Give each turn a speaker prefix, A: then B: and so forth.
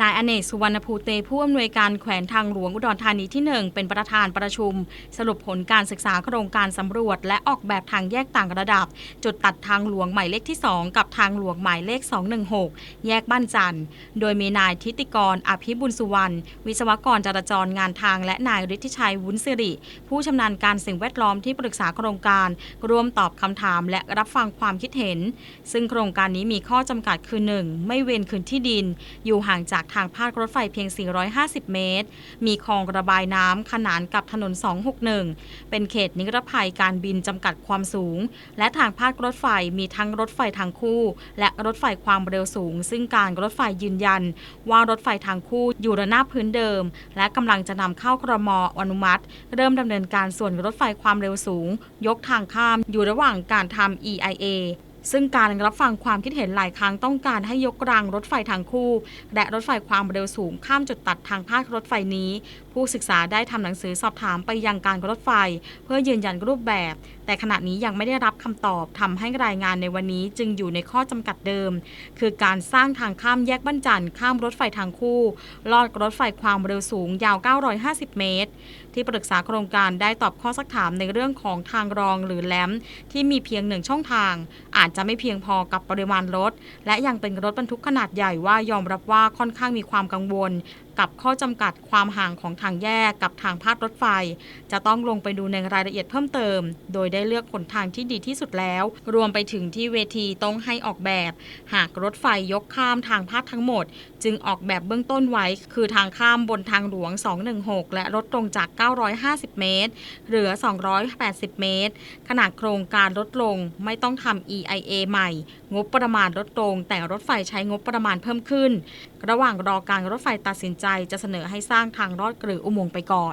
A: นายอเนกสุวรรณภูเตผู้อำนวยการแขวงทางหลวงอุดรธานีที่ 1 เป็นประธานประชุม สรุปผลการศึกษาโครงการสำรวจ และออกแบบทางแยกต่างระดับ จุดตัดทางหลวงหมายเลขที่ 2 กับทางหลวงหมายเลข 216 แยกบ้านจันทร์โดยมีนายทิติกรอภิบุญสุวรรณวิศวกรจราจรงานทาง และนายฤทธิชัยวุ้นสิริ ผู้ชำนาญการสิ่งแวดล้อมที่ปรึกษาโครงการร่วมตอบคำถามและรับฟังความคิดเห็น ซึ่งโครงการนี้มีข้อจำกัดคือ 1. ไม่เวนคืนที่ดิน อยู่ห่างจากทางพาดรถไฟเพียง 450 เมตร มีคลองระบายน้ำขนานกับถนน 261 เป็นเขตนิรภัยการบินจำกัดความสูง และทางพาดรถไฟมีทั้งรถไฟทางคู่ และรถไฟความเร็วสูง ซึ่งการรถไฟยืนยัน ว่ารถไฟทางคู่อยู่ระนาบพื้นเดิม และกำลังจะนำเข้าครมอนุมัติ เริ่มดำเนินการส่วนรถไฟความเร็วสูง ยกทางข้ามอยู่ระหว่างการทำ EIA ซึ่งการรับฟังความคิดเห็นหลายครั้งต้องการให้ยกรางรถไฟทางคู่ และรถไฟความเร็วสูงข้ามจุดตัดทางภาครถไฟนี้ ผู้ศึกษาได้ทำหนังสือสอบถามไปยังการรถไฟ เพื่อยืนยันรูปแบบ แต่ขณะนี้ยังไม่ได้รับคำตอบทำให้รายงานในวันนี้จึงอยู่ในข้อจำกัดเดิม คือการสร้างทางข้ามแยกบ้านจันทร์ข้ามรถไฟทางคู่ ลอดรถไฟความเร็วสูงยาว 950 เมตร ที่ปรึกษาโครงการได้ตอบข้อสักถามในเรื่องของทางรองหรือแลมที่มีเพียงหนึ่งช่องทาง อาจจะไม่เพียงพอกับปริมาณรถ และยังเป็นรถบรรทุกขนาดใหญ่ว่ายอมรับว่าค่อนข้างมีความกังวล กับข้อจำกัดความห่างของทางแยกกับทางพาดรถไฟ จะต้องลงไปดูในรายละเอียดเพิ่มเติม โดยได้เลือกหนทางที่ดีที่สุดแล้ว รวมไปถึงที่เวทีต้องให้ออกแบบ หากรถไฟยกข้ามทางพาดทั้งหมด จึงออกแบบเบื้องต้นไว้ คือทางข้ามบนทางหลวง 216 และลดลงจาก 950 เมตร เหลือ 280 เมตร ขนาดโครงการลดลงไม่ต้องทำ EIA ใหม่ งบประมาณลดลงแต่รถไฟใช้งบประมาณเพิ่มขึ้น ระหว่างรอการรถไฟตัดสินใจจจะเสนอให้สร้างทางรอดกรืออุโมงค์ไปก่อน